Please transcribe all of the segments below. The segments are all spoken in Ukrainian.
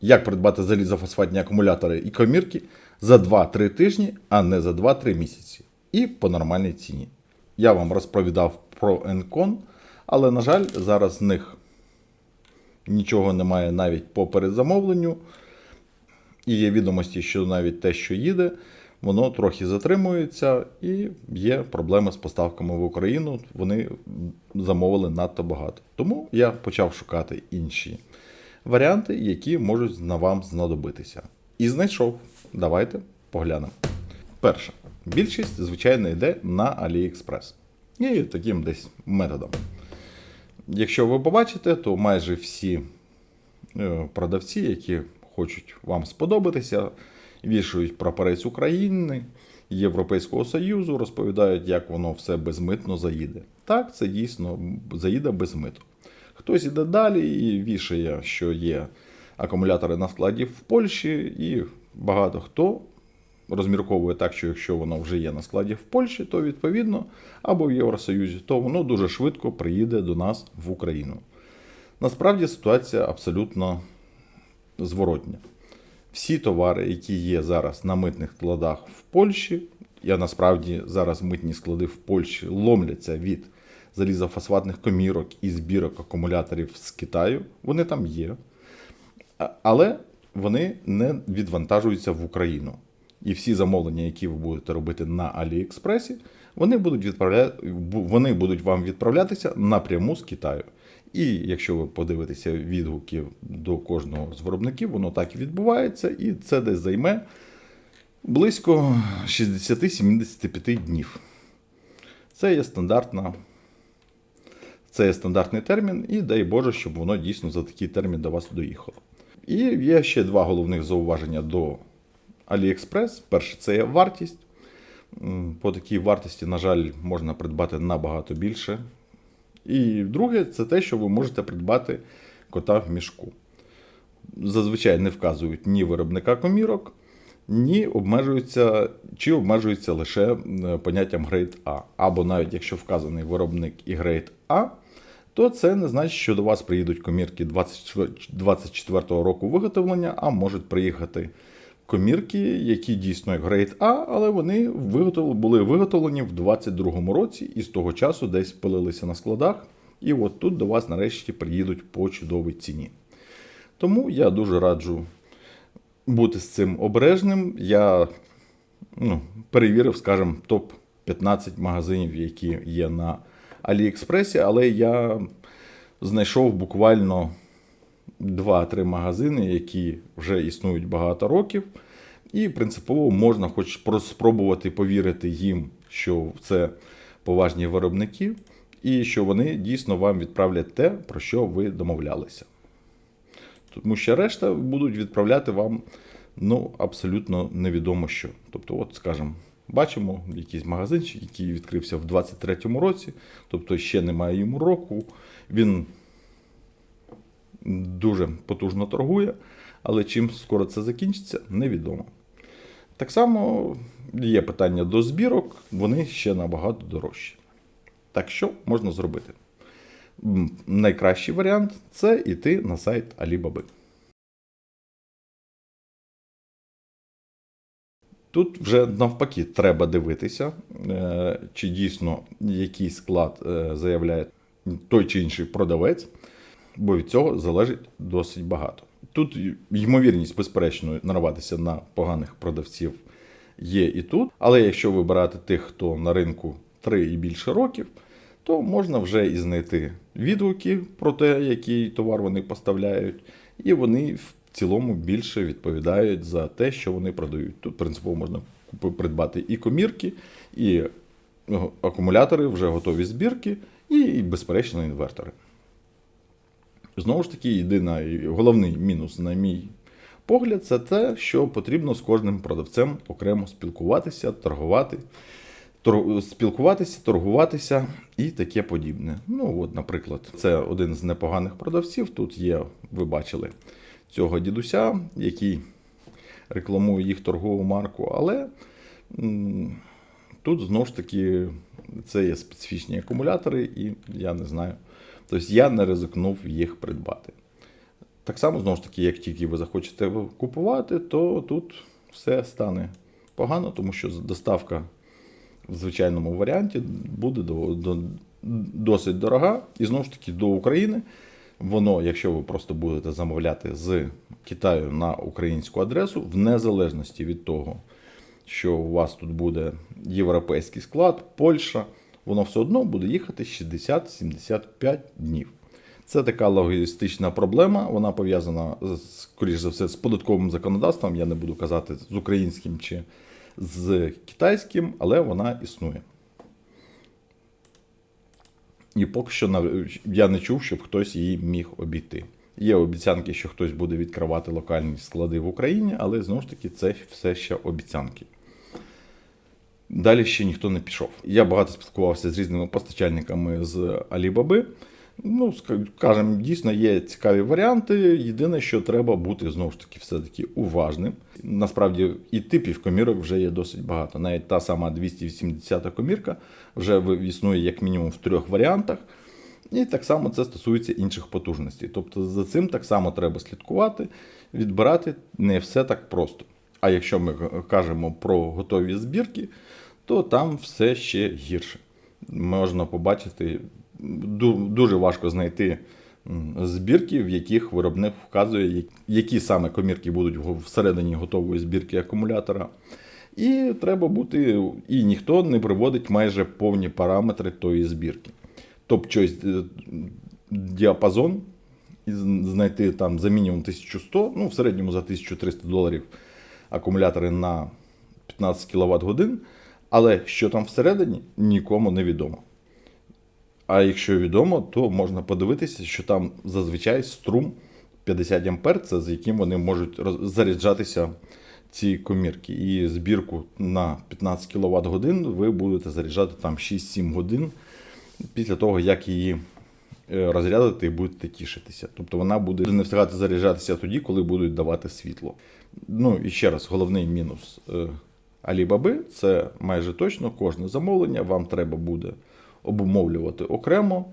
як придбати залізофосфатні акумулятори і комірки за 2-3 тижні, а не за 2-3 місяці. І по нормальній ціні. Я вам розповідав про Encon, але, на жаль, зараз з них нічого немає навіть по передзамовленню. І є відомості, що навіть те, що їде, воно трохи затримується, і є проблеми з поставками в Україну. Вони замовили надто багато. Тому я почав шукати інші варіанти, які можуть вам знадобитися. І знайшов. Давайте поглянемо. Перше. Більшість, звичайно, йде на AliExpress. І таким десь методом. Якщо ви побачите, то майже всі е, продавці, які хочуть вам сподобатися, вішають прапорець України, Європейського Союзу, розповідають, як воно все безмитно заїде. Так, це дійсно заїде безмито. Хтось іде далі і вішає, що є акумулятори на складі в Польщі, і багато хто розмірковує так, що якщо воно вже є на складі в Польщі, то відповідно або в Євросоюзі, то воно дуже швидко приїде до нас в Україну. Насправді ситуація абсолютно зворотня. Всі товари, які є зараз на митних складах в Польщі, я насправді зараз митні склади в Польщі ломляться від залізофосфатних комірок і збірок акумуляторів з Китаю. Вони там є. Але вони не відвантажуються в Україну. І всі замовлення, які ви будете робити на Аліекспресі, вони будуть, відправля... вони будуть вам відправлятися напряму з Китаю. І якщо ви подивитеся відгуки до кожного з виробників, воно так і відбувається, і це десь займе близько 60-75 днів. Це є стандартна. Це є стандартний термін, і дай Боже, щоб воно дійсно за такий термін до вас доїхало. І є ще два головних зауваження до AliExpress. Перше, це є вартість. По такій вартості, на жаль, можна придбати набагато більше. І друге, це те, що ви можете придбати кота в мішку. Зазвичай не вказують ні виробника комірок, ні обмежуються, чи обмежуються лише е, поняттям грейд А. Або навіть якщо вказаний виробник і грейд А, то це не значить, що до вас приїдуть комірки 24-го року виготовлення, а можуть приїхати комірки, які дійсно як грейд А, але вони були виготовлені в 22 році і з того часу десь пилилися на складах. І от тут до вас нарешті приїдуть по чудовій ціні. Тому я дуже раджу бути з цим обережним. Я ну, перевірив, скажімо, топ-15 магазинів, які є на Аліекспресі, але я знайшов буквально 2-3 магазини, які вже існують багато років. І принципово можна хоч спробувати повірити їм, що це поважні виробники, і що вони дійсно вам відправлять те, про що ви домовлялися. Тому що решта будуть відправляти вам ну, абсолютно невідомо що. Тобто, от, скажімо, бачимо якийсь магазинчик, який відкрився в 23-му році, тобто ще немає йому року. Він дуже потужно торгує, але чим скоро це закінчиться, невідомо. Так само є питання до збірок, вони ще набагато дорожчі. Так що можна зробити? Найкращий варіант це йти на сайт Alibaba. Тут вже навпаки треба дивитися, е, чи дійсно який склад е, заявляє той чи інший продавець, бо від цього залежить досить багато. Тут ймовірність, безперечно, нарватися на поганих продавців є і тут. Але якщо вибирати тих, хто на ринку 3 і більше років, то можна вже і знайти відгуки про те, який товар вони поставляють, і вони в цілому більше відповідають за те, що вони продають. Тут принципово можна придбати і комірки, і ну, акумулятори, вже готові збірки, і, безперечно, інвертори. Знову ж таки, єдина і головний мінус, на мій погляд, це те, що потрібно з кожним продавцем окремо спілкуватися, торгувати, тор... спілкуватися, торгуватися і таке подібне. Ну, от, наприклад, це один з непоганих продавців. Тут є, ви бачили, цього дідуся, який рекламує їх торгову марку, але тут знову ж таки це є специфічні акумулятори, і я не знаю. Тобто я не ризикнув їх придбати. Так само, знову ж таки, як тільки ви захочете купувати, то тут все стане погано, тому що доставка в звичайному варіанті буде до, до, досить дорога. І знову ж таки до України. Воно, якщо ви просто будете замовляти з Китаю на українську адресу, в незалежності від того, що у вас тут буде європейський склад, Польща, воно все одно буде їхати 60-75 днів. Це така логістична проблема. Вона пов'язана скоріш за все з податковим законодавством. Я не буду казати з українським чи з китайським, але вона існує. І поки що я не чув, щоб хтось її міг обійти. Є обіцянки, що хтось буде відкривати локальні склади в Україні, але знову ж таки це все ще обіцянки. Далі ще ніхто не пішов. Я багато спілкувався з різними постачальниками з Alibaba. Ну, ска- кажемо, дійсно є цікаві варіанти. Єдине, що треба бути знову ж таки все-таки уважним. Насправді і типів комірок вже є досить багато. Навіть та сама 280 комірка вже існує як мінімум в трьох варіантах. І так само це стосується інших потужностей. Тобто за цим так само треба слідкувати, відбирати не все так просто. А якщо ми кажемо про готові збірки, то там все ще гірше. Можна побачити, дуже важко знайти збірки, в яких виробник вказує, які саме комірки будуть всередині готової збірки акумулятора. І треба бути, і ніхто не приводить майже повні параметри тої збірки. Тобто е, діапазон знайти там за мінімум 1100, ну в середньому за 1300 доларів акумулятори на 15 кВт годин. Але що там всередині, нікому не відомо. А якщо відомо, то можна подивитися, що там зазвичай струм 50 А, це з яким вони можуть заряджатися ці комірки. І збірку на 15 кВт годин ви будете заряджати там 6-7 годин після того, як її е, розрядити і будете тішитися. Тобто вона буде не встигати заряджатися тоді, коли будуть давати світло. Ну і ще раз, головний мінус е, Alibaba – це майже точно кожне замовлення вам треба буде обумовлювати окремо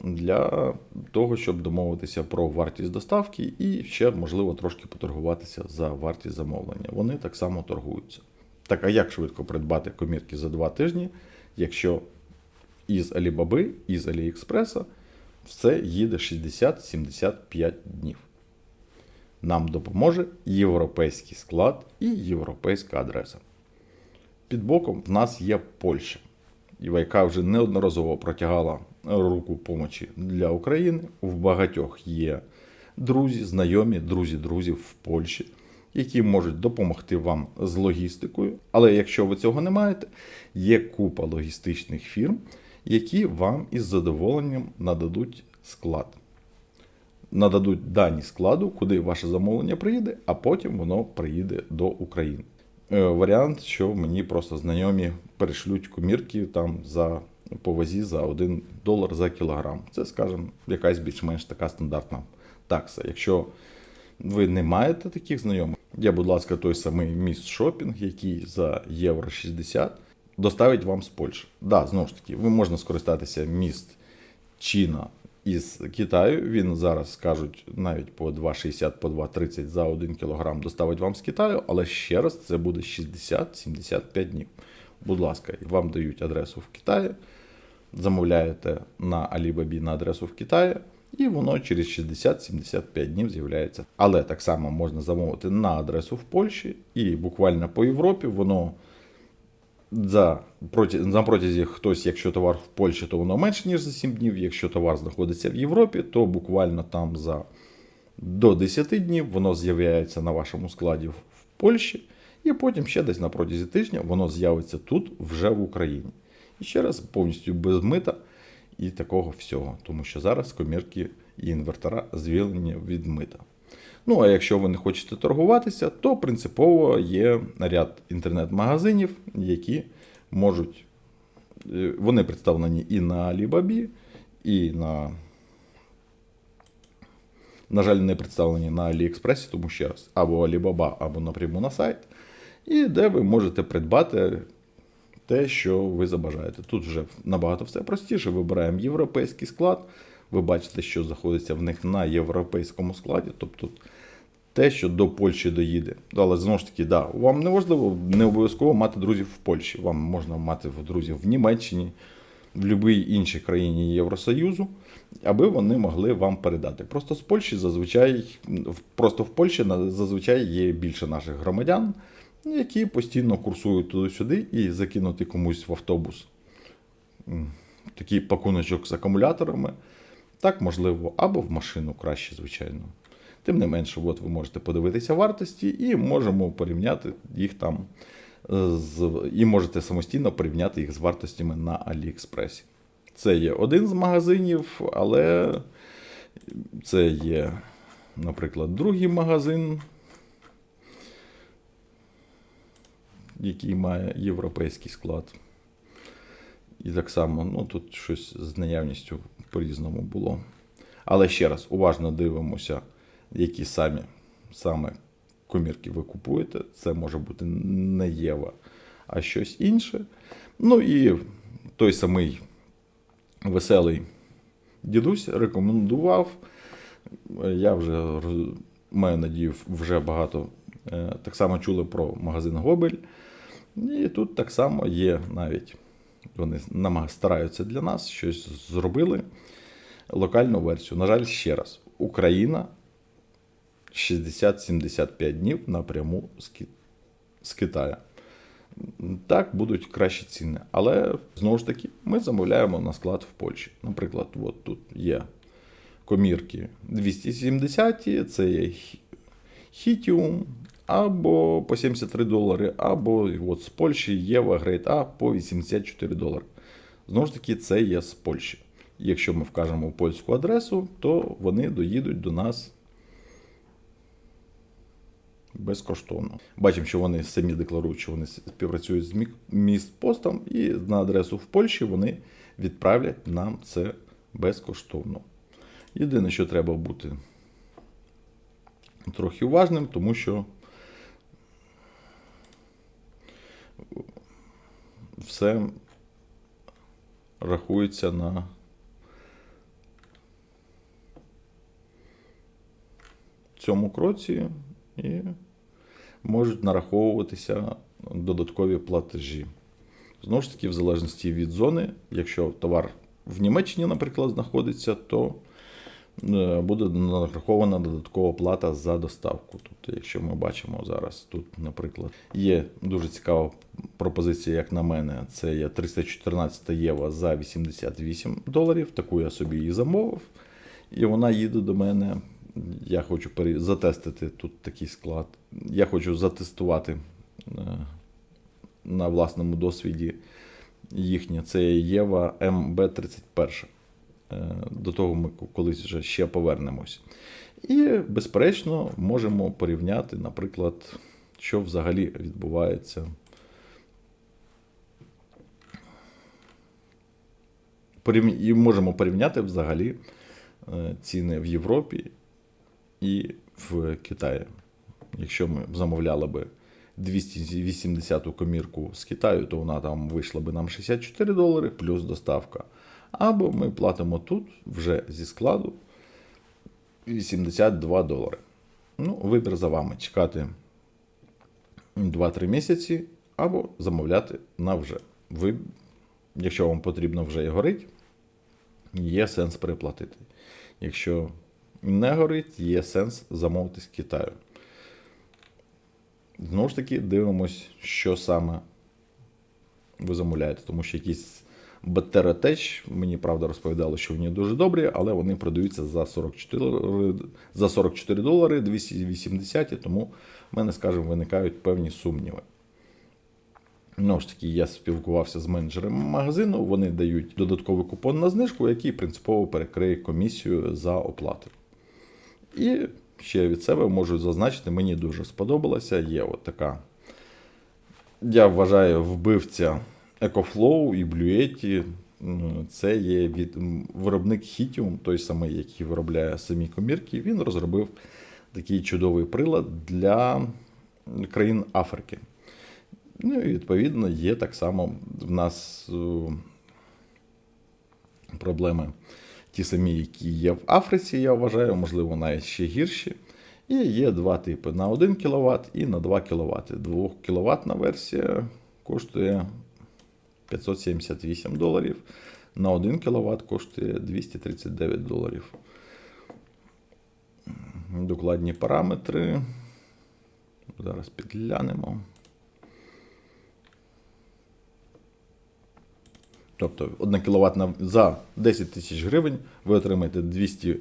для того, щоб домовитися про вартість доставки і ще, можливо, трошки поторгуватися за вартість замовлення. Вони так само торгуються. Так, а як швидко придбати комірки за два тижні, якщо із Alibaba, із AliExpress все їде 60-75 днів. Нам допоможе європейський склад і європейська адреса. Під боком в нас є Польща, яка вже неодноразово протягала руку помочі для України. В багатьох є друзі, знайомі, друзі друзів в Польщі, які можуть допомогти вам з логістикою. Але якщо ви цього не маєте, є купа логістичних фірм, які вам із задоволенням нададуть склад. Нададуть дані складу, куди ваше замовлення приїде, а потім воно приїде до України. Е, варіант, що мені просто знайомі перешлють комірки там за по вазі за 1 долар за кілограм. Це, скажімо, якась більш-менш така стандартна такса. Якщо ви не маєте таких знайомих, є, будь ласка, той самий міст шопінг, який за євро 60 доставить вам з Польщі. Да, знову ж таки, ви можна скористатися міст Чіна із Китаю. Він зараз скажуть навіть по 2,60, по 2,30 за 1 кг доставить вам з Китаю, але ще раз це буде 60-75 днів. Будь ласка, вам дають адресу в Китаї, замовляєте на Alibaba на адресу в Китаї, і воно через 60-75 днів з'являється. Але так само можна замовити на адресу в Польщі, і буквально по Європі воно за на протязі хтось, якщо товар в Польщі, то воно менше, ніж за 7 днів. Якщо товар знаходиться в Європі, то буквально там за до 10 днів воно з'являється на вашому складі в Польщі, і потім ще десь на протязі тижня воно з'явиться тут, вже в Україні. І ще раз повністю без мита і такого всього, тому що зараз комірки і інвертора звільнені від мита. Ну, а якщо ви не хочете торгуватися, то принципово є ряд інтернет-магазинів, які можуть. е, Вони представлені і на Alibaba, і на. На жаль, не представлені на AliExpress, тому раз, або Alibaba, або напряму на сайт, і де ви можете придбати те, що ви забажаєте. Тут вже набагато все простіше. Вибираємо європейський склад, ви бачите, що знаходиться в них на європейському складі, тобто те, що до Польщі доїде. Але знову ж таки, да, вам не важливо, не обов'язково мати друзів в Польщі. Вам можна мати друзів в Німеччині, в будь-якій іншій країні Євросоюзу, аби вони могли вам передати. Просто з Польщі зазвичай, просто в Польщі зазвичай є більше наших громадян, які постійно курсують туди-сюди і закинути комусь в автобус такий пакуночок з акумуляторами. Так, можливо, або в машину краще, звичайно. Тим не менше, от ви можете подивитися вартості і можемо порівняти їх там е, з, і можете самостійно порівняти їх з вартостями на Аліекспресі. Це є один з магазинів, але це є, наприклад, другий магазин, який має європейський склад. І так само, ну тут щось з наявністю по-різному було. Але ще раз, уважно дивимося, які самі саме комірки ви купуєте. Це може бути не Єва, а щось інше. Ну і той самий веселий дідусь рекомендував. Я вже маю надію, вже багато е, так само чули про магазин Гобель. І тут так само є навіть. Вони стараються для нас щось зробили. Локальну версію. На жаль, ще раз, Україна 60-75 днів напряму з, Ки- з Китаю. Так, будуть кращі ціни. Але знову ж таки, ми замовляємо на склад в Польщі. Наприклад, от тут є комірки 270, це є хітіум, або по 73 долари, або от з Польщі Єва Грейт А по 84 долари. Знову ж таки, це є з Польщі. Якщо ми вкажемо польську адресу, то вони доїдуть до нас безкоштовно. Бачимо, що вони самі декларують, що вони співпрацюють з Мі- містпостом, і на адресу в Польщі вони відправлять нам це безкоштовно. Єдине, що треба бути трохи уважним, тому що все рахується на цьому кроці і можуть нараховуватися додаткові платежі. Знову ж таки, в залежності від зони, якщо товар в Німеччині, наприклад, знаходиться, то буде нарахована додаткова плата за доставку. Тобто, якщо ми бачимо зараз тут, наприклад, є дуже цікава пропозиція, як на мене, це є 314 євро за 88 доларів. Таку я собі і замовив. І вона їде до мене. Я хочу затестити тут такий склад. Я хочу затестувати е, на власному досвіді їхнє. Це Єва МБ31. Е, До того ми колись вже ще повернемось. І, безперечно, можемо порівняти, наприклад, що взагалі відбувається. І можемо порівняти взагалі е, ціни в Європі і в Китаї. Якщо ми замовляли би 280 комірку з Китаю, то вона там вийшла би нам 64 долари плюс доставка. Або ми платимо тут вже зі складу 82 долари. Ну, вибір за вами чекати 2-3 місяці, або замовляти на вже. Ви, якщо вам потрібно вже і горить, є сенс переплатити. Якщо не горить, є сенс замовити з Китаю. Знову ж таки, дивимось, що саме ви замовляєте, тому що якісь Баттеротеч, мені правда розповідали, що вони дуже добрі, але вони продаються за 44, за 44 долари 280, тому в мене, скажімо, виникають певні сумніви. Знову ж таки, я спілкувався з менеджером магазину, вони дають додатковий купон на знижку, який принципово перекриє комісію за оплату. І ще від себе можу зазначити, мені дуже сподобалося. Є от така, я вважаю, вбивця EcoFlow і Bluetti. Ну, Це є від виробник Hitium, той самий, який виробляє самі комірки. Він розробив такий чудовий прилад для країн Африки. Ну і відповідно є так само в нас е, проблеми ті самі, які є в Африці, я вважаю, можливо, навіть ще гірші. І є два типи: на 1 кВт і на 2 кВт. 2 кВт версія коштує 578 доларів. На 1 кВт коштує 239 доларів. Докладні параметри. Зараз підглянемо. Тобто 1 кВт за 10 тисяч гривень ви отримаєте 200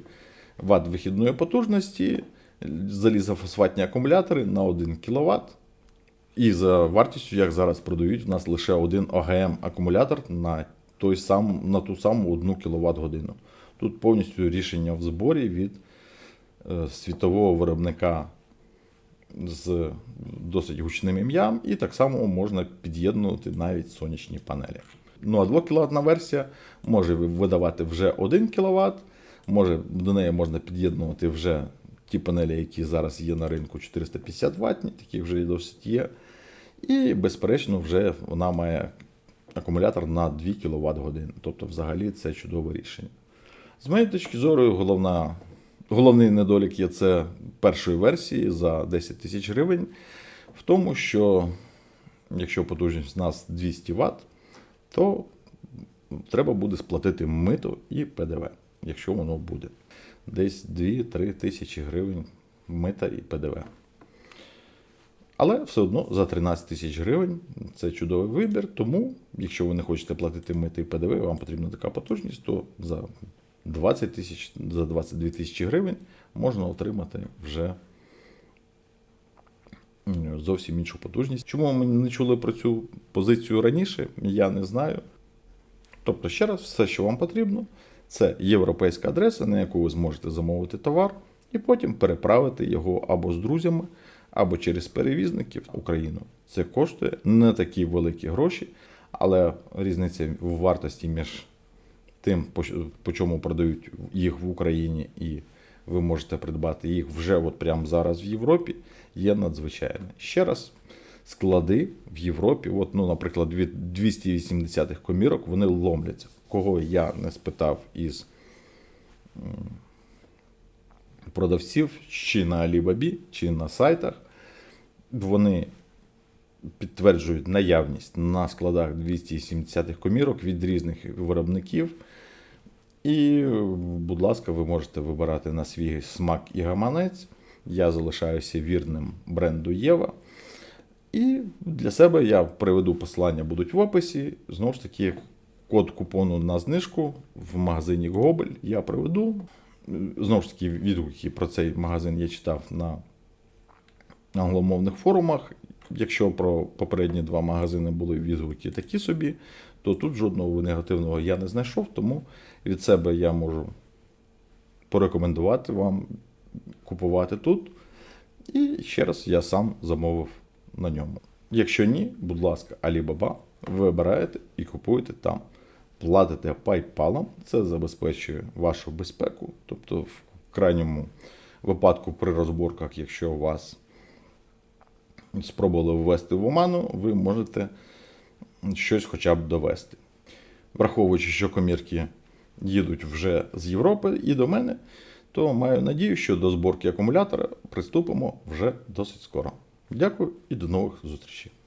Вт вихідної потужності, залізофосфатні акумулятори на 1 кВт. І за вартістю, як зараз продають, у нас лише один ОГМ акумулятор на, той сам, на ту саму 1 кВт годину. Тут повністю рішення в зборі від е, світового виробника з досить гучним ім'ям, і так само можна під'єднувати навіть сонячні панелі. Ну а 2 кВт версія може видавати вже 1 кВт, може, до неї можна під'єднувати вже ті панелі, які зараз є на ринку 450 ватні, такі вже і досить є. І, безперечно, вже вона має акумулятор на 2 кВт годин. Тобто, взагалі, це чудове рішення. З моєї точки зору, головна, головний недолік є це першої версії за 10 тисяч гривень. В тому, що якщо потужність у нас 200 Вт, то треба буде сплатити мито і ПДВ, якщо воно буде. Десь 2-3 тисячі гривень мита і ПДВ. Але все одно за 13 тисяч гривень це чудовий вибір. Тому, якщо ви не хочете платити мити і ПДВ, вам потрібна така потужність, то за 20 тисяч, за 22 тисячі гривень можна отримати вже зовсім іншу потужність. Чому ми не чули про цю позицію раніше, я не знаю. Тобто, ще раз, все, що вам потрібно, це європейська адреса, на яку ви зможете замовити товар, і потім переправити його або з друзями, або через перевізників в Україну. Це коштує не такі великі гроші, але різниця в вартості між тим, по, чому продають їх в Україні, і ви можете придбати їх вже от прямо зараз в Європі, є надзвичайне. Ще раз, склади в Європі, от, ну, наприклад, від 280-х комірок, вони ломляться. Кого я не спитав із продавців, чи на Alibaba, чи на сайтах, вони підтверджують наявність на складах 270-х комірок від різних виробників. І, будь ласка, ви можете вибирати на свій смак і гаманець. Я залишаюся вірним бренду Єва. І для себе я приведу посилання будуть в описі. Знову ж таки, код купону на знижку в магазині Гобель я приведу. Знову ж таки, відгуки про цей магазин я читав на англомовних форумах. Якщо про попередні два магазини були відгуки такі собі, то тут жодного негативного я не знайшов, тому від себе я можу порекомендувати вам купувати тут. І ще раз я сам замовив на ньому. Якщо ні, будь ласка, Alibaba, вибираєте і купуєте там. Платите PayPal, це забезпечує вашу безпеку. Тобто, в крайньому випадку при розборках, якщо у вас спробували ввести в оману, ви можете щось хоча б довести. Враховуючи, що комірки їдуть вже з Європи і до мене, то маю надію, що до зборки акумулятора приступимо вже досить скоро. Дякую і до нових зустрічей.